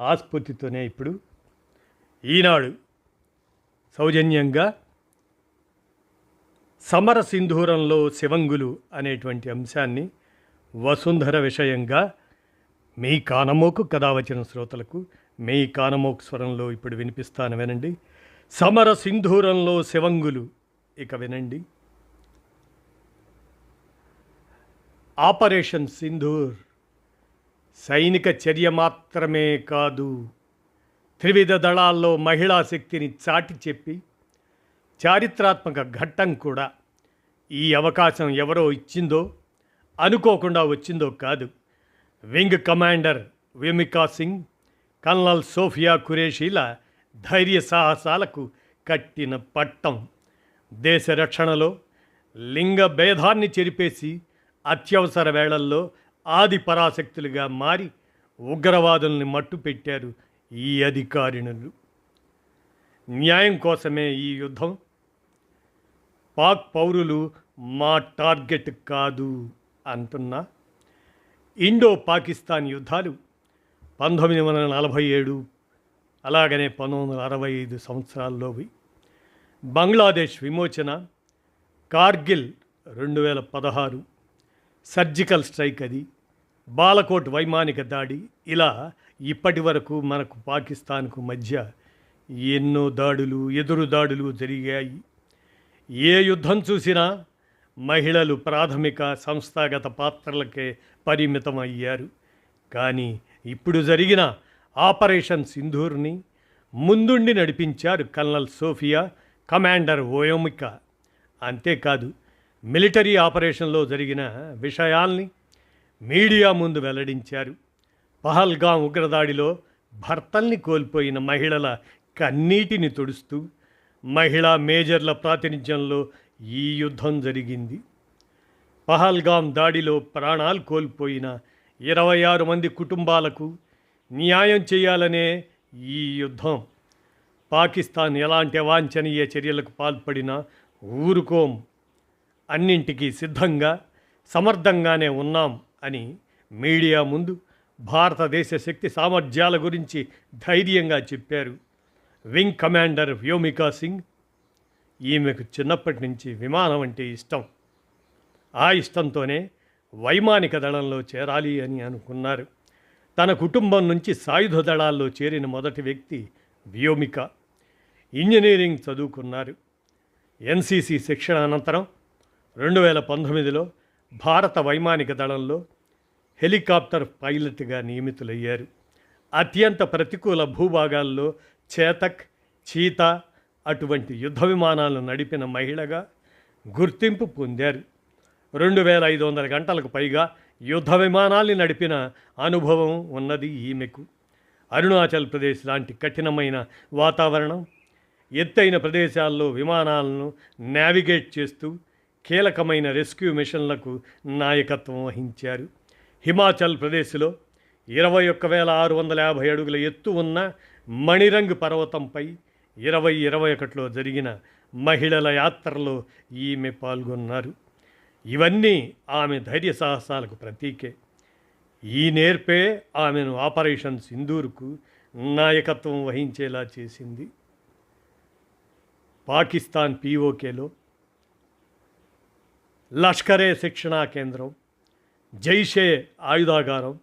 ఆస్ఫూర్తితోనే ఇప్పుడు ఈనాడు సౌజన్యంగా సమర సింధూరంలో శివంగులు అనేటువంటి అంశాన్ని వసుంధర విషయంగా మీ కానమోకు కథ వచ్చిన శ్రోతలకు మీ కానమోకు స్వరంలో ఇప్పుడు వినిపిస్తాను వినండి. సమర సింధూరంలో శివంగులు ఇక వినండి. ఆపరేషన్ సింధూర్ సైనిక చర్య మాత్రమే కాదు. త్రివిధ దళాల్లో మహిళా శక్తిని చాటి చెప్పి చారిత్రాత్మక ఘట్టం కూడా ఈ అవకాశం ఎవరో ఇచ్చిందో అనుకోకుండా వచ్చిందో కాదు. Wing commander Vyomika Singh colonel Sofia ఖురేషీల ధైర్య సాహసాలకు కట్టిన పట్టం. దేశ రక్షణలో లింగ భేదాన్ని చెరిపేసి అత్యవసర వేళల్లో ఆది పరాశక్తులుగా మారి ఉగ్రవాదుల్ని మట్టుపెట్టారు ఈ అధికారిణులు. న్యాయం కోసమే ఈ యుద్ధం. పాక్ పౌరులు మా టార్గెట్ కాదు అంటున్న. ఇండో పాకిస్తాన్ యుద్ధాలు పంతొమ్మిది వందల నలభై ఏడు అలాగనే పంతొమ్మిది వందల అరవై ఐదు సంవత్సరాల్లోవి. బంగ్లాదేశ్ విమోచన కార్గిల్ రెండు వేల పదహారు. సర్జికల్ స్ట్రైక్ అది బాలకోట్ వైమానిక దాడి ఇలా ఇప్పటి వరకు మనకు పాకిస్తాన్కు మధ్య ఎన్నో దాడులు ఎదురు దాడులు జరిగాయి. ఏ యుద్ధం చూసినా మహిళలు ప్రాథమిక సంస్థాగత పాత్రలకే పరిమితం అయ్యారు కానీ ఇప్పుడు జరిగిన ఆపరేషన్ సింధూర్ని ముందుండి నడిపించారు కల్నల్ సోఫియా కమాండర్ ఓయోమిక అంతేకాదు మిలిటరీ ఆపరేషన్లో జరిగిన విషయాల్ని మీడియా ముందు వెల్లడించారు. పహల్గాం ఉగ్రదాడిలో భర్తల్ని కోల్పోయిన మహిళల కన్నీటిని తుడుస్తూ మహిళా మేజర్ల ప్రాతినిధ్యంలో ఈ యుద్ధం జరిగింది. పహల్గాం దాడిలో ప్రాణాలు కోల్పోయిన ఇరవై ఆరు మంది కుటుంబాలకు న్యాయం చేయాలనే ఈ యుద్ధం. పాకిస్తాన్ ఎలాంటి అవాంఛనీయ చర్యలకు పాల్పడినా ఊరుకోం అన్నింటికీ సిద్ధంగా సమర్థంగానే ఉన్నాం అని మీడియా ముందు భారతదేశ శక్తి సామర్థ్యాల గురించి ధైర్యంగా చెప్పారు. వింగ్ కమాండర్ వ్యోమికా సింగ్ ఈమెకు చిన్నప్పటి నుంచి విమానం అంటే ఇష్టం. ఆ ఇష్టంతోనే వైమానిక దళంలో చేరాలి అని అనుకున్నారు. తన కుటుంబం నుంచి సాయుధ దళాల్లో చేరిన మొదటి వ్యక్తి వ్యోమిక. ఇంజనీరింగ్ చదువుకున్నారు. ఎన్సీసీ శిక్షణ అనంతరం రెండు వేల పంతొమ్మిదిలో భారత వైమానిక దళంలో హెలికాప్టర్ పైలట్గా నియమితులయ్యారు. అత్యంత ప్రతికూల భూభాగాల్లో చేతక్ చీతా అటువంటి యుద్ధ విమానాలను నడిపిన మహిళగా గుర్తింపు పొందారు. రెండు వేల ఐదు వందల గంటలకు పైగా యుద్ధ విమానాల్ని నడిపిన అనుభవం ఉన్నది ఈమెకు. అరుణాచల్ ప్రదేశ్ లాంటి కఠినమైన వాతావరణం ఎత్తైన ప్రదేశాల్లో విమానాలను నావిగేట్ చేస్తూ కీలకమైన రెస్క్యూ మిషన్లకు నాయకత్వం వహించారు. హిమాచల్ ప్రదేశ్లో ఇరవై ఒక్క వేల ఆరు వందల యాభై అడుగుల ఎత్తు ఉన్న మణిరంగ్ పర్వతంపై ఇరవై ఇరవై ఒకటిలో జరిగిన మహిళల యాత్రలో ఈమె పాల్గొన్నారు. ఇవన్నీ ఆమె ధైర్య సాహసాలకు ప్రతీకే. ఈ నేర్పే ఆమెను ఆపరేషన్ సింధూర్కు నాయకత్వం వహించేలా చేసింది. పాకిస్తాన్ పీఓకేలో లష్కరే శిక్షణా కేంద్రం జైషే ఆయుధాగారం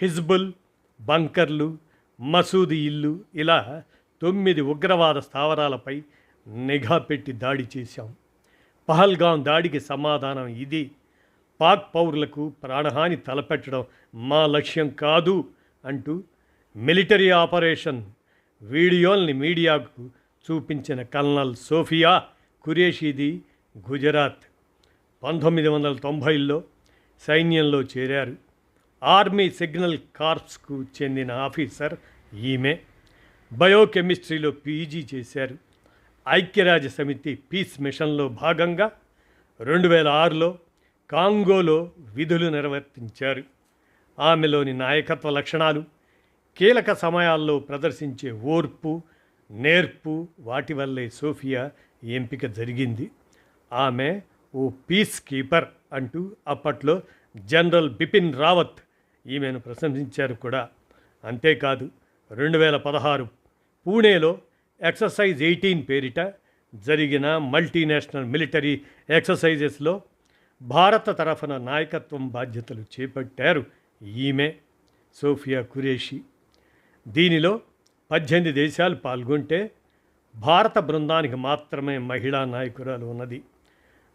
హిజ్బుల్ బంకర్లు మసూది ఇల్లు ఇలా తొమ్మిది ఉగ్రవాద స్థావరాలపై నిఘా పెట్టి దాడి చేశాం. పహల్గాం దాడికి సమాధానం ఇది. పాక్ పౌరులకు ప్రాణహాని తలపెట్టడం మా లక్ష్యం కాదు అంటూ మిలిటరీ ఆపరేషన్ వీడియోల్ని మీడియాకు చూపించిన కల్నల్ సోఫియా ఖురేషీది గుజరాత్ పంతొమ్మిది వందల తొంభైలో సైన్యంలో చేరారు. ఆర్మీ సిగ్నల్ కార్ప్స్కు చెందిన ఆఫీసర్ ఈమె బయోకెమిస్ట్రీలో పీజీ చేశారు. ఐక్యరాజ్య సమితి పీస్ మిషన్లో భాగంగా రెండు వేల ఆరులో కాంగోలో విధులు నిర్వర్తించారు. ఆమెలోని నాయకత్వ లక్షణాలు కీలక సమయాల్లో ప్రదర్శించే ఓర్పు నేర్పు వాటి వల్లే సోఫియా ఎంపిక జరిగింది. ఆమె ఓ పీస్ కీపర్ అంటూ అప్పట్లో జనరల్ బిపిన్ రావత్ ఈమెను ప్రశంసించారు కూడా. అంతేకాదు రెండు వేల పదహారు పూణేలో ఎక్సర్సైజ్ ఎయిటీన్ పేరిట జరిగిన మల్టీనేషనల్ మిలిటరీ ఎక్సర్సైజెస్లో భారత తరఫున నాయకత్వం బాధ్యతలు చేపట్టారు ఈమె సోఫియా కురేషి దీనిలో పద్దెనిమిది దేశాలు పాల్గొంటే భారత బృందానికి మాత్రమే మహిళా నాయకురాలు ఉన్నది.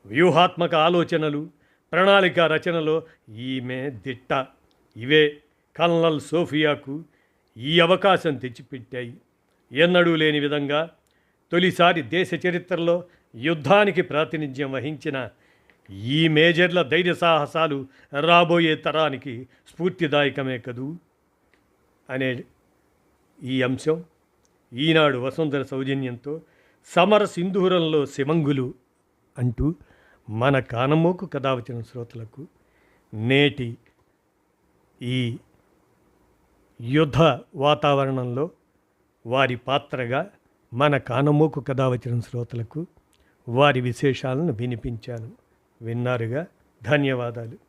వ్యూహాత్మక ఆలోచనలు ప్రణాళిక రచనలో ఈమె దిట్ట. ఇవే కల్నల్ సోఫియాకు ఈ అవకాశం తెచ్చిపెట్టాయి. ఎన్నడూ లేని విధంగా తొలిసారి దేశ చరిత్రలో యుద్ధానికి ప్రాతినిధ్యం వహించిన ఈ మేజర్ల ధైర్య సాహసాలు రాబోయే తరానికి స్ఫూర్తిదాయకమే కదూ? అనే ఈ అంశం ఈనాడు వసుంధర సౌజన్యంతో సమర సింధూరంలో సిమంగులు అంటూ మన కానమోకు కథ వచ్చిన శ్రోతలకు నేటి ఈ యుద్ధ వాతావరణంలో వారి పాత్రగా మన కానమోకు కథ వచ్చిన శ్రోతలకు వారి విశేషాలను వినిపించాను. విన్నారుగా? ధన్యవాదాలు.